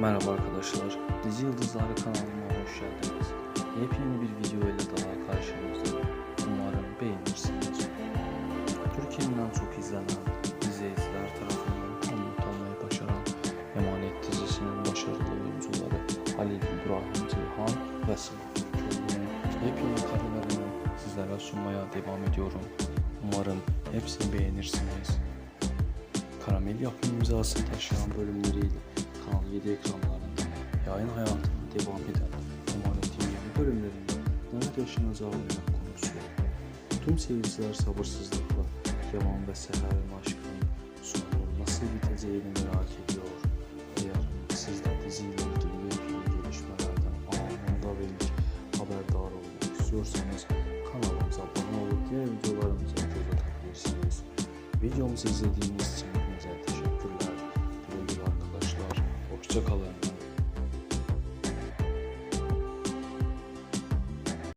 Merhaba arkadaşlar, Dizi Yıldızları kanalıma hoş geldiniz. Yepyeni bir video ile daha karşınızdayım. Umarım beğenirsiniz. Türkiye'nin en çok izlenen izleyiciler tarafından tanıtılmayı başaran Emanet dizisinin başarılı oyuncuları Halil İbrahim Ceyhan ve Sıla Türkoğlu'nun yepyeni karelerini sizlere sunmaya devam ediyorum. Umarım hepsini beğenirsiniz. Karamel yapım imzası taşıyan bölümleriyle 7 ekranlarında yayın hayatına devam eden Emanet'in yeni bölümlerinde neler yaşanacağı merak konusu. Tüm seyirciler sabırsızlıkla Yaman ve Seher'in aşkının sonu nasıl biteceğini merak ediyor. Eğer siz de diziyle ilgili yepyeni gelişmelerden anında ve ilk haberdar olmak istiyorsanız kanalımıza abone olup diğer videolarımıza göz atabilirsiniz. Videomuzu izlediğiniz için Hoşçakalın.